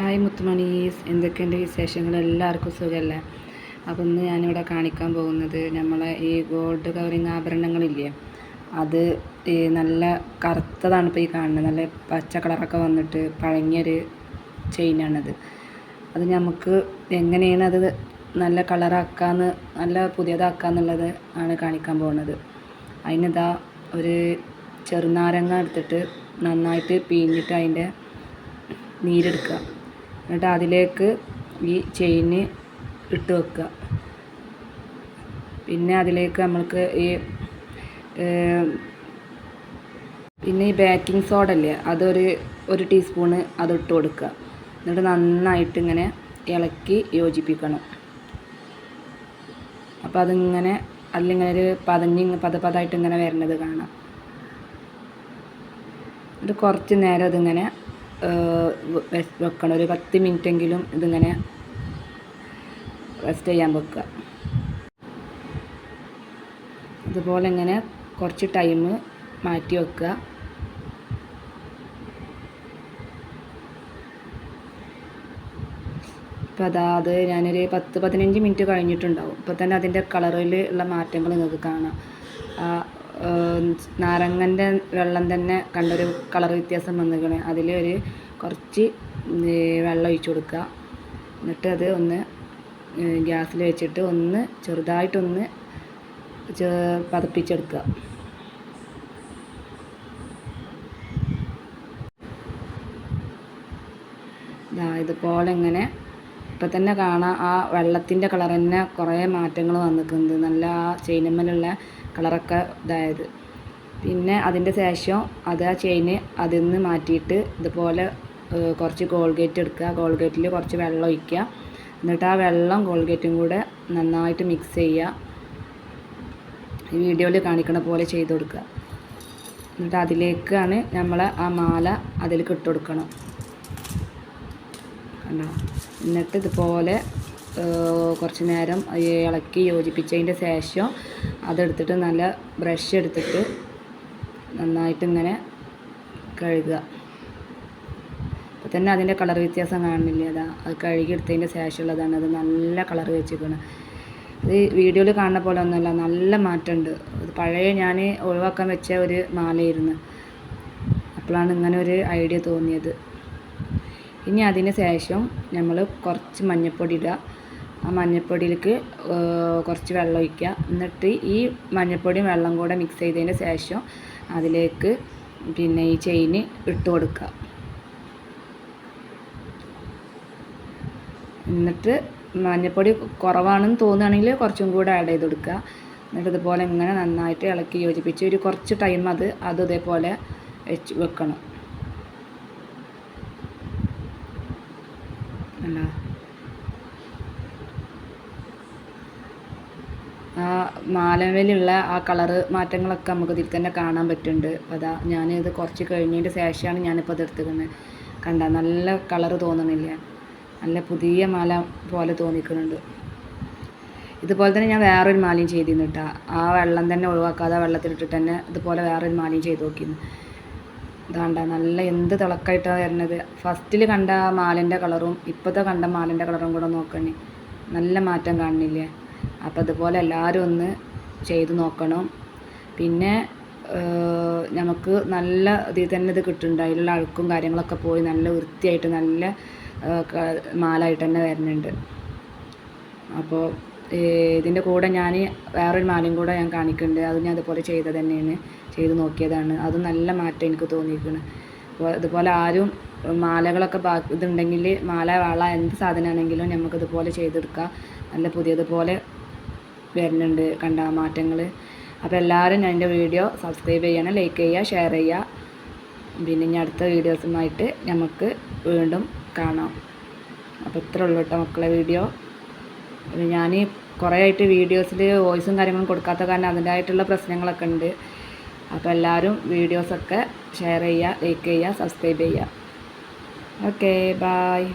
Hi മുത്തുമണീസ് എന്തൊക്കെയുണ്ട് വിശേഷങ്ങൾ? എല്ലാവർക്കും സുഖമല്ലേ അപ്പം ഇന്ന് ഞാനിവിടെ കാണിക്കാൻ പോകുന്നത് നമ്മളെ ഈ ഗോൾഡ് കവറിങ് ആഭരണങ്ങളില്ലേ? അത് ഈ നല്ല കറുത്തതാണ് ഇപ്പോൾ ഈ കാണുന്നത്. നല്ല പച്ച കളറൊക്കെ വന്നിട്ട് പഴങ്ങിയൊരു ചെയിനാണത്. അത് നമുക്ക് എങ്ങനെയാണ് അത് നല്ല കളറാക്കാന്ന് നല്ല പുതിയതാക്കാന്നുള്ളത് ആണ് കാണിക്കാൻ പോകുന്നത്. അതിനിതാ ഒരു ചെറുനാരങ്ങ എടുത്തിട്ട് നന്നായിട്ട് പിഴിഞ്ഞിട്ട് അതിന്റെ നീരെടുക്കുക. എന്നിട്ട് അതിലേക്ക് ഈ ചെയിന് ഇട്ട് വെക്കുക. പിന്നെ അതിലേക്ക് നമ്മൾക്ക് ഈ പിന്നെ ഈ ബേക്കിംഗ് സോഡ അല്ലേ അതൊരു ഒരു ടീസ്പൂണ് അത് ഇട്ട് കൊടുക്കുക. എന്നിട്ട് നന്നായിട്ട് ഇങ്ങനെ ഇളക്കി യോജിപ്പിക്കണം. അപ്പോൾ അതിങ്ങനെ അതിലിങ്ങനെ ഒരു പതഞ്ഞ് പത പതായിട്ട് ഇങ്ങനെ വരുന്നത് കാണാം. എന്നിട്ട് കുറച്ച് നേരം അതിങ്ങനെ വെക്കണം. ഒരു പത്ത് മിനിറ്റെങ്കിലും ഇതിങ്ങനെ റെസ്റ്റ് ചെയ്യാൻ വെക്കുക. ഇതുപോലെ ഇങ്ങനെ കുറച്ച് ടൈം മാറ്റി വെക്കുക. അപ്പോൾ അതാ അത് ഞാനൊരു പത്ത് പതിനഞ്ച് മിനിറ്റ് കഴിഞ്ഞിട്ടുണ്ടാവും. ഇപ്പോൾ തന്നെ അതിന്റെ കളറിൽ ഉള്ള മാറ്റങ്ങൾ നിങ്ങൾക്ക് കാണാം. നാരങ്ങന്റെ വെള്ളം തന്നെ കണ്ടൊരു കളർ വ്യത്യാസം വന്നിരിക്കണേ. അതിലൊരു കുറച്ച് വെള്ളം ഒഴിച്ച് കൊടുക്കുക. എന്നിട്ട് അത് ഒന്ന് ഗ്യാസിൽ വെച്ചിട്ട് ഒന്ന് ചെറുതായിട്ടൊന്ന് പതപ്പിച്ചെടുക്കുക. ഇതാ ഇതുപോലെ ഇങ്ങനെ ഇപ്പം തന്നെ കാണാം ആ വെള്ളത്തിന്റെ കളർ തന്നെ കുറേ മാറ്റങ്ങൾ വന്നിട്ടുണ്ട് നല്ല ആ ചെയിനമ്മലുള്ള കളറൊക്കെ ഇതായത്. പിന്നെ അതിന്റെ ശേഷം അത് ആ ചെയിന് അതിൽ നിന്ന് മാറ്റിയിട്ട് ഇതുപോലെ കുറച്ച് കോൾഗേറ്റ് എടുക്കുക കോൾഗേറ്റിൽ കുറച്ച് വെള്ളം ഒഴിക്കുക എന്നിട്ട് ആ വെള്ളം കോൾഗേറ്റും കൂടെ നന്നായിട്ട് മിക്സ് ചെയ്യുക ഈ വീഡിയോയിൽ കാണിക്കണ പോലെ ചെയ്ത് കൊടുക്കുക എന്നിട്ട് അതിലേക്കാണ് നമ്മൾ ആ മാല അതിലേക്ക് ഇട്ട് കൊടുക്കണം. കണ്ടോ എന്നിട്ട് ഇതുപോലെ കുറച്ച് നേരം ഇളക്കി യോജിപ്പിച്ചതിന്റെ ശേഷം അതെടുത്തിട്ട് നല്ല ബ്രഷ് എടുത്തിട്ട് നന്നായിട്ട് ഇങ്ങനെ കഴുകുക. അപ്പോൾ തന്നെ അതിന്റെ കളർ വ്യത്യാസം കാണുന്നില്ല? അതാ അത് കഴുകി എടുത്തതിന്റെ ശേഷമുള്ളതാണ്. അത് നല്ല കളർ വെച്ചിരിക്കുന്നത് ഇത് വീഡിയോയിൽ കാണുന്ന പോലെ ഒന്നുമല്ല നല്ല മാറ്റമുണ്ട്. അത് പഴയ ഞാൻ ഒഴിവാക്കാൻ വെച്ച ഒരു മാലയായിരുന്നു. അപ്പോഴാണ് ഇങ്ങനെ ഒരു ഐഡിയ തോന്നിയത്. ഇനി അതിന് ശേഷം നമ്മൾ കുറച്ച് മഞ്ഞൾപ്പൊടി ഇടുക. ആ മഞ്ഞൾപ്പൊടിയിലേക്ക് കുറച്ച് വെള്ളം ഒഴിക്കുക. എന്നിട്ട് ഈ മഞ്ഞൾപ്പൊടിയും വെള്ളം കൂടെ മിക്സ് ചെയ്തതിന് ശേഷം അതിലേക്ക് പിന്നെ ഈ ചെയിന് ഇട്ട് കൊടുക്കുക. എന്നിട്ട് മഞ്ഞൾപ്പൊടി കുറവാണെന്ന് തോന്നുകയാണെങ്കിൽ കുറച്ചും കൂടെ ആഡ് ചെയ്ത് കൊടുക്കുക. എന്നിട്ട് ഇതുപോലെ ഇങ്ങനെ നന്നായിട്ട് ഇളക്കി യോജിപ്പിച്ച് ഒരു കുറച്ച് ടൈം അത് അത് ഇതേപോലെ വെച്ച് വെക്കണം. അല്ല ആ മാലമേലുള്ള ആ കളറ് മാറ്റങ്ങളൊക്കെ നമുക്ക് ഇതിൽ തന്നെ കാണാൻ പറ്റുന്നുണ്ട്. അതാ ഞാനിത് കുറച്ച് കഴിഞ്ഞതിന്റെ ശേഷമാണ് ഞാനിപ്പോൾ ഇത് എടുത്തിരിക്കുന്നത്. കണ്ട നല്ല കളറ് തോന്നണില്ല നല്ല പുതിയ മാല പോലെ തോന്നിക്കുന്നുണ്ട്. ഇതുപോലെ തന്നെ ഞാൻ വേറൊരു മാലയും ചെയ്തിരുന്നു കേട്ടോ. ആ വെള്ളം തന്നെ ഒഴിവാക്കാതെ വെള്ളത്തിലിട്ടിട്ട് തന്നെ ഇതുപോലെ വേറൊരു മാലയും ചെയ്ത് നോക്കിയിരുന്നു. ഇതാണ്ട നല്ല എന്ത് തിളക്കായിട്ടാണ് വരുന്നത് ഫസ്റ്റിൽ കണ്ട മാലിന്റെ കളറും ഇപ്പോഴത്തെ കണ്ട മാലിന്റെ കളറും കൂടെ നോക്കണേ. നല്ല മാറ്റം കാണുന്നില്ലേ അപ്പോൾ അതുപോലെ എല്ലാവരും ഒന്ന് ചെയ്ത് നോക്കണം. പിന്നെ നമുക്ക് നല്ല ഇതിൽ തന്നെ ഇത് കിട്ടുന്നുണ്ട്. അതിലുള്ള അഴുക്കും കാര്യങ്ങളൊക്കെ പോയി നല്ല വൃത്തിയായിട്ട് നല്ല മാലായിട്ട് തന്നെ വരുന്നുണ്ട് അപ്പോൾ ഇതിന്റെ കൂടെ ഞാൻ വേറൊരു മാലയും കൂടെ ഞാൻ കാണിക്കുന്നുണ്ട്. അത് ഞാൻ അതുപോലെ ചെയ്തത് തന്നെയാണ്. ചെയ്ത് നോക്കിയതാണ്. അത് നല്ല മാറ്റം എനിക്ക് തോന്നിയിരിക്കുന്നത് അപ്പോൾ ആരും മാലകളൊക്കെ ബാക്കി ഇതുണ്ടെങ്കിൽ മാല വള എന്ത് സാധനമാണെങ്കിലും നമുക്കിതുപോലെ ചെയ്തെടുക്കാം. നല്ല പുതിയതുപോലെ വരുന്നുണ്ട് കണ്ട മാറ്റങ്ങൾ അപ്പോൾ എല്ലാവരും എന്റെ വീഡിയോ സബ്സ്ക്രൈബ് ചെയ്യണം ലൈക്ക് ചെയ്യുക ഷെയർ ചെയ്യുക. പിന്നെ ഇനി അടുത്ത വീഡിയോസുമായിട്ട് നമുക്ക് വീണ്ടും കാണാം. അപ്പോൾ ഇത്ര ഉള്ളൂ കേട്ടോ മക്കളെ വീഡിയോ. ഞാൻ കുറേ ആയിട്ട് വീഡിയോസിൽ വോയിസും കാര്യങ്ങളും കൊടുക്കാത്ത കാരണം അതിന്റെതായിട്ടുള്ള പ്രശ്നങ്ങളൊക്കെ ഉണ്ട്. അപ്പോൾ എല്ലാവരും വീഡിയോസൊക്കെ ഷെയർ ചെയ്യുക ലൈക്ക് ചെയ്യുക സബ്സ്ക്രൈബ് ചെയ്യുക. Okay bye